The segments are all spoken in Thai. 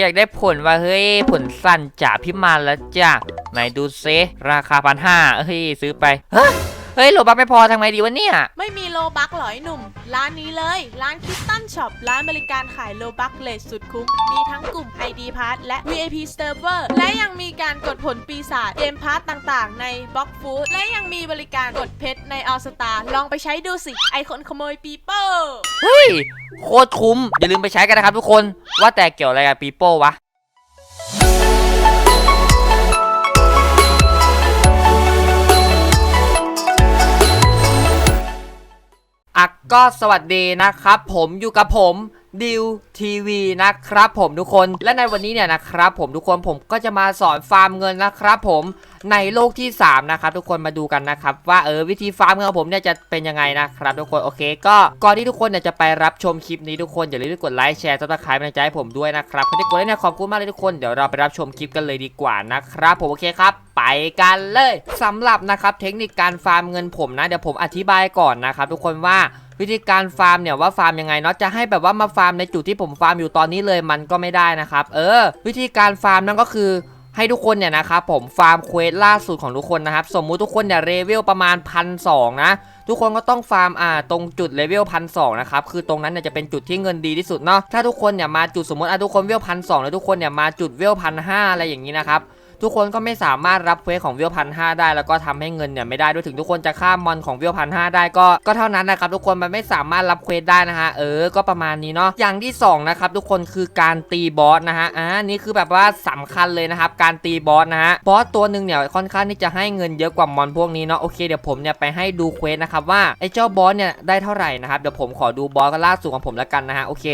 อยากได้ผลว่าเฮ้ยผลสั้นจ่าพิมานแล้วจ้ะไหนดูเซราคาพันห้าเฮ้ยซื้อไปเฮ้ยเฮ้ยโลบักไม่พอทำไงดีวะเนี่ย ไม่มีโลบักหรอไอหนุ่ม ร้านนี้เลย ร้านคิสตันช็อป ร้านบริการขายโลบักเลสสุดคุ้ม มีทั้งกลุ่ม ID p a s s และ VIP Server และยังมีการกดผลปีศาจเกมพาร์ตต่างๆ ในบล็อกฟูดและยังมีบริการกดเพชรในออสตาลองไปใช้ดูสิ ไอคนขโมยปีเปอร์ เฮ้ย โคตรคุ้ม อย่าลืมไปใช้กันนะครับทุกคน ว่าแต่เกี่ยวอะไรกับปีโป้วะอักก็สวัสดีนะครับ ผมอยู่กับผม ดิวทีวีนะครับผมทุกคนและในวันนี้เนี่ยนะครับผมทุกคนผมก็จะมาสอนฟาร์มเงินนะครับผมในโลกที่ 3 นะครับทุกคนมาดูกันนะครับ ว่าเออวิธีฟาร์มเงินของผมเนี่ยจะเป็นยังไงนะครับทุกคนโอเค ก็ก่อนที่ทุกคนเนี่ยจะไปรับชมคลิปนี้ทุกคนอย่าลืมกดไลค์แชร์ซับสไครป์เป็นใจให้ผมด้วยนะครับคนที่กดไลค์เนี่ยขอบคุณมากเลยทุกคนเดี๋ยวเราไปรับชมคลิปกันเลยดีกว่านะครับผมโอเคครับไปกันเลยสำหรับนะครับเทคนิคการฟาร์มเงินผมนะเดี๋ยวผมอธิบายก่อนนะครับทุกคนว่าวิธีการฟาร์มเนี่ยว่าฟาร์มยังไงเนาะจะให้แบบว่ามาฟาร์มในจุดที่ผมฟาร์มอยู่ตอนนี้เลยมันก็ไม่ได้นะครับเออ วิธีการฟาร์มนั่นก็คือให้ทุกคนเนี่ยนะครับผมฟาร์มเควสล่าสุดของทุกคนนะครับ สมมุติทุกคนเนี่ยเลเวลประมาณพันสนะทุกคนก็ต้องฟาร์มอ่าตรงจุดเลเวลพันสนะครับคือตรงนั้นเนี่ยจะเป็นจุดที่เงินดีที่สุดเนาะถ้าทุกคนเนี่ยมาจุดสมมติอะทุกคนเวลพันสแล้วทุกคนเนี่ยมาจุดเวลพันห้าอะไรอย่างนี้นะครับ ทุกคนก็ไม่สามารถรับเควสของเวลพันห้าได้ แล้วก็ทำให้เงินเนี่ยไม่ได้ด้วยถึงทุกคนจะข้ามมอนของเวลพันห้าได้ก็ก็เท่านั้นนะครับทุกคนมันไม่สามารถรับเควสได้นะฮะเออก็ประมาณนี้เนาะอย่างที่สองนะครับทุกคนคือการตีบอสนะฮะอ่านี่คือแบบว่าสำคัญเลยนะครับการตีบอสนะฮะบอสตัวหนึ่งเนี่ยค่อนข้างที่จะให้เงินเยอะกว่ามอนพวกนี้เนาะโอเคเดี๋ยวผมเนี่ยไปให้ดูเควสนะครับว่าไอ้เจ้าบอสเนี่ยได้เท่าไหร่นะครับเดี๋ยวผมขอดูบอสก็ล่าสุดของผมแล้วกันนะฮะโอเค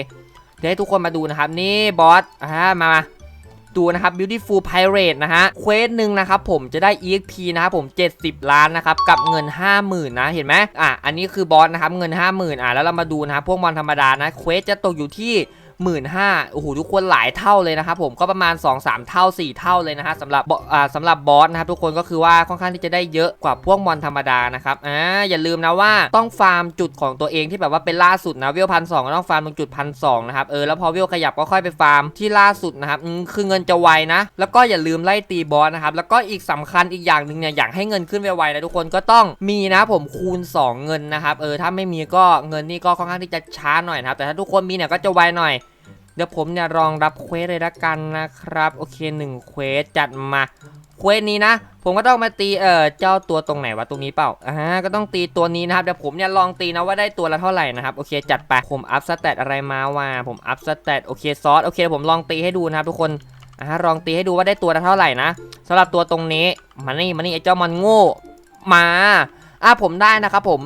เดี๋ยวให้ทุกคนมาดูนะครับนี่บอสอ่ามามา ดูนะครับ Beautiful Pirate นะฮะเควสหนึ่งนะครับผมจะได้ EXP นะครับผม 70 ล้านนะครับกับเงิน 50,000 นะเห็นไหมอะอันนี้คือบอสนะครับเงิน 50,000อะแล้วเรามาดูนะครับพวกมอนธรรมดานะเควสจะตกอยู่ที่ หมื่นห้าโอ้โหทุกคนหลายเท่าเลยนะครับผมก็ประมาณ 2-3 เท่า 4 เท่าเลยนะฮะสำหรับบอ่าสำหรับบอสนะครับทุกคนก็คือว่าค่อนข้างที่จะได้เยอะกว่าพวกมอนธรรมดานะครับอ่าอย่าลืมนะว่าต้องฟาร์มจุดของตัวเองที่แบบว่าเป็นล่าสุดนะเวลพันสองก็ต้องฟาร์มตรงจุดพันสองนะครับเออแล้วพอเวลขยับก็ค่อยไปฟาร์มที่ล่าสุดนะครับคือเงินจะไวนะ แล้วก็อย่าลืมไล่ตีบอสนะครับแล้วก็อีกสำคัญอีกอย่างหนึ่งเนี่ยอยากให้เงินขึ้นไวๆนะทุกคนก็ต้องมีนะผมคูณ 2 เงินนะครับเออถ้าไม่มีก็เงินนี่ก็ค่อนข้างที่จะช้าหน่อยนะครับแต่ถ้าทุกคนมีเนี่ยก็จะไวหน่อย เดี๋ยวผมเนี่ยลองรับเควสเลยละกันนะครับ โอเคหนึ่งเควสจัดมาเควสนี้นะ ผมก็ต้องมาตีเอ่อเจ้าตัวตรงไหนวะตรงนี้เปล่าอ่าก็ต้องตีตัวนี้นะครับเดี๋ยวผมเนี่ยลองตีนะว่าได้ตัวละเท่าไหร่นะครับโอเคจัดไปผมอัพสเตตอะไรมาว่าผมอัพสเตตโอเคซอสโอเคผมลองตีให้ดูนะครับทุกคนอ่าลองตีให้ดูว่าได้ตัวละเท่าไหร่นะสำหรับตัวตรงนี้มานี่มานี่ไอ้เจ้ามันโง่มาอ่าผมได้นะครับผม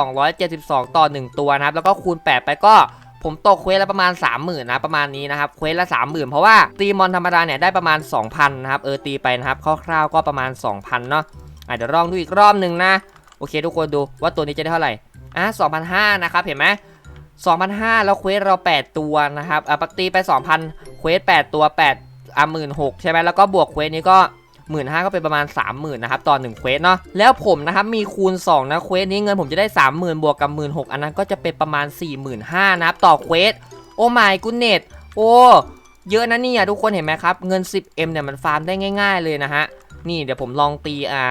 2,272 ต่อ 1 ตัวนะครับแล้วก็คูณ 8 ไปก็ ผมตกเควสละประมาณ 30,000นะประมาณนี้นะครับเควสละ30,000 เพราะว่าตีมอนธรรมดาเนี่ยได้ประมาณ 2,000นะครับเออตีไปนะครับคร่าวๆก็ประมาณ 2,000เนาะอาจจะเดี๋ยวลองดูอีกรอบหนึ่งนะ โอเคทุกคนดูว่าตัวนี้จะได้เท่าไหร่อะ2,500นะครับเห็นไหม2,500แล้วเควสเรา 8 ตัวนะครับอะปกตีไป 2,000เควส8ตัว8อะ16,000ใช่ไหมแล้วก็บวกเควสนี้ก็ หมื่นห้าก็เป็นประมาณ 30,000นะครับต่อ1เควสเนาะแล้วผมนะครับมีคูณ2นะเควสนี้เงินผมจะได้ 30,000 บวกกับ 16,000อันนั้นก็จะเป็นประมาณ 45,000นะครับต่อเควสโอ้ไม่กุเน็ตโอ้เยอะนะเนี่ยทุกคนเห็นไหมครับ เงิน 10M เนี่ยมันฟาร์มได้ง่าย ๆ เลยนะฮะนี่เดี๋ยวผมลองตีอ่า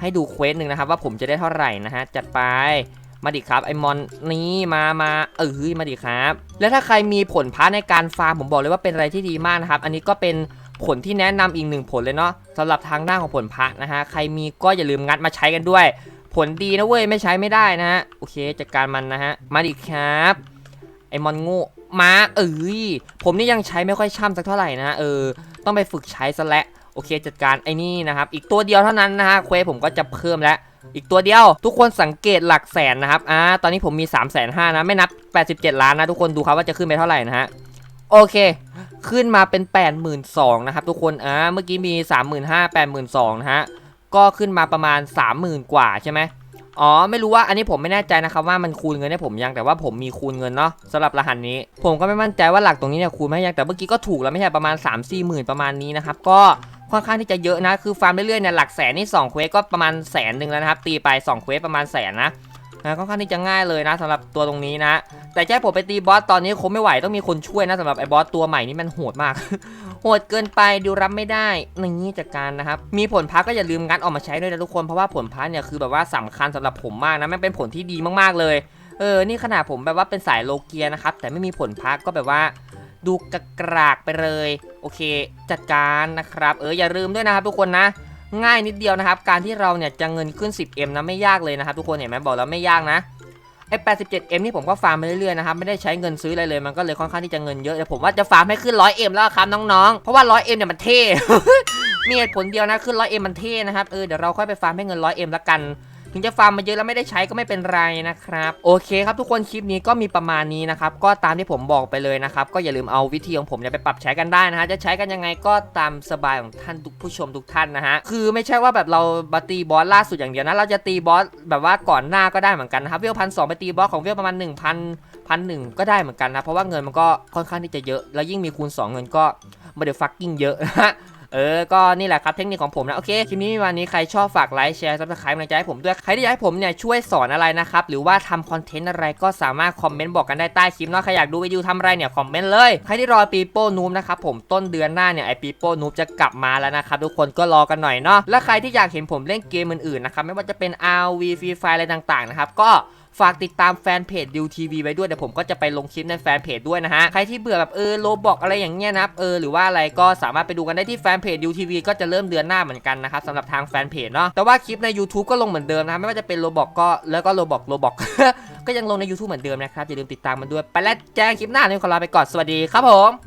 ให้ดูเควสหนึ่งนะครับว่าผมจะได้เท่าไหร่นะฮะจัดไปมาดิครับไอมอนนี่มามาเออมาดิครับ แล้วถ้าใครมีผลพาในการฟาร์มผมบอกเลยว่าเป็นอะไรที่ดีมากนะครับ อันนี้ก็เป็น ผลที่แนะนำอีกหนึ่งผลเลยเนาะสำหรับทางด้านของผลพระนะฮะใครมีก็อย่าลืมงัดมาใช้กันด้วย ผลดีนะเว้ยไม่ใช้ไม่ได้นะฮะโอเคจัดการมันนะฮะมาดิครับไอมอนโง่มาเอ้ยผมนี่ยังใช้ไม่ค่อยช่ำสักเท่าไหร่นะเออต้องไปฝึกใช้ซะและโอเคจัดการไอ้นี่นะครับ อีกตัวเดียวเท่านั้นนะฮะเควผมก็จะเพิ่มแล้ว อีกตัวเดียวทุกคนสังเกตหลักแสนนะครับอ่าตอนนี้ผมมี3 5 0 0 0 0นะ ไม่นับ 87 ล้านนะ ทุกคนดูครับว่าจะขึ้นไปเท่าไหร่นะฮะ โอเค ขึ้นมาเป็น 82,000นะครับทุกคน อ่า เมื่อกี้มี 35,000 82,000นะฮะ ก็ขึ้นมาประมาณ 30,000 กว่าใช่ไหมอ๋อ ไม่รู้ว่าอันนี้ผมไม่แน่ใจนะครับว่ามันคูณเงินให้ผมยังแต่ว่าผมมีคูณเงินเนาะสำหรับรหัสนี้ ผมก็ไม่มั่นใจว่าหลักตรงนี้เนี่ยคูณไหมยังแต่เมื่อกี้ก็ถูกแล้วไม่ใช่ประมาณ 3 4หมื่นประมาณนี้นะครับก็ค่อนข้างที่จะเยอะนะคือฟาร์มเรื่อยๆเนี่ยหลักแสนนี่2เควสก็ประมาณแสนหนึ่งแล้วนะครับตีไป2เควสประมาณแสนนะ นะค่อนข้างที่จะง่ายเลยนะสำหรับตัวตรงนี้นะ แต่แค่ผมไปตีบอสตอนนี้คงไม่ไหวต้องมีคนช่วยนะสำหรับไอ้บอสตัวใหม่นี่มันโหดมาก โหดเกินไปดูรับไม่ได้นี่จัดการนะครับ มีผลพักก็อย่าลืมงัดออกมาใช้ด้วยนะทุกคนเพราะว่าผลพักเนี่ยคือแบบว่าสำคัญสำหรับผมมากนะมันเป็นผลที่ดีมากๆเลยเออนี่ขนาดผมแบบว่าเป็นสายโลเกียนะครับแต่ไม่มีผลพักก็แบบว่าดูกระกรากไปเลย โอเค จัดการนะครับ เอออย่าลืมด้วยนะครับทุกคนนะ ง่ายนิดเดียวนะครับ การที่เราเนี่ยจะเงินขึ้น 10M นะไม่ยากเลยนะครับทุกคนเห็นไหมบอกแล้วไม่ยากนะไอ้ 87M นี่ผมก็ฟาร์มไปเรื่อยๆนะครับไม่ได้ใช้เงินซื้ออะไรเลยมันก็เลยค่อนข้างที่จะเงินเยอะแต่ผมว่าจะฟาร์มให้ขึ้น 100M แล้วครับน้องๆ เพราะว่า 100M เนี่ยมันเท่มีเหตุผลเดียวนะขึ้น 100M มันเท่นะครับเออเดี๋ยวเราค่อยไปฟาร์มให้เงิน 100M ละกัน ถึงจะฟาร์มมาเยอะแล้วไม่ได้ใช้ก็ไม่เป็นไรนะครับ โอเคครับทุกคนคลิปนี้ก็มีประมาณนี้นะครับ ก็ตามที่ผมบอกไปเลยนะครับ ก็อย่าลืมเอาวิธีของผมเนี่ยไปปรับใช้กันได้นะฮะ จะใช้กันยังไงก็ตามสบายของท่านทุกผู้ชมทุกท่านนะฮะ คือไม่ใช่ว่าแบบเรามาตีบอสล่าสุดอย่างเดียวนะ เราจะตีบอสแบบว่าก่อนหน้าก็ได้เหมือนกันนะครับ เวลพันสองไปตีบอสของเวลประมาณ 1 0 0 0พันหนึ่งก็ได้เหมือนกันนะ เพราะว่าเงินมันก็ค่อนข้างที่จะเยอะ แล้วยิ่งมีคูณ 2 เงินก็มาเดี๋ยวฟักกิ้งเยอะนะฮะ เออ ก็นี่แหละครับเทคนิคของผมนะโอเคคลิปนี้วันนี้ใครชอบฝากไลค์แชร์ซับสไครต์กำลังใจให้ผมด้วยใครที่อยากให้ผมเนี่ยช่วยสอนอะไรนะครับหรือว่าทำคอนเทนต์อะไรก็สามารถคอมเมนต์บอกกันได้ใต้คลิปเนาะใครอยากดูวิดีโอทำอะไรเนี่ยคอมเมนต์เลยใครที่รอปีโป้นูมนะครับผมต้นเดือนหน้าเนี่ยไอปีโป้นูมจะกลับมาแล้วนะครับทุกคนก็รอกันหน่อยเนาะและใครที่อยากเห็นผมเล่นเกมอื่นๆนะครับไม่ว่าจะเป็น RV Free Fire อะไรต่างๆนะครับก็ ฝากติดตามแฟนเพจดิวทีวีไว้ด้วยเดี๋ยวผมก็จะไปลงคลิปในแฟนเพจด้วยนะฮะใครที่เบื่อแบบเออโลบอกอะไรอย่างเงี้ยนะครับเออหรือว่าอะไรก็สามารถไปดูกันได้ที่แฟนเพจดิวทีวีก็จะเริ่มเดือนหน้าเหมือนกันนะครับสำหรับทางแฟนเพจเนาะแต่ว่าคลิปใน YouTube ก็ลงเหมือนเดิมนะไม่ว่าจะเป็นโลบอกก็แล้วก็โลบอกโลบอกก็ยังลงใน YouTube เหมือนเดิมนะครับอย่าลืมติดตามมันด้วยไปแล้วแจ้งคลิปหน้านี้ขอลาไปก่อนสวัสดีครับผม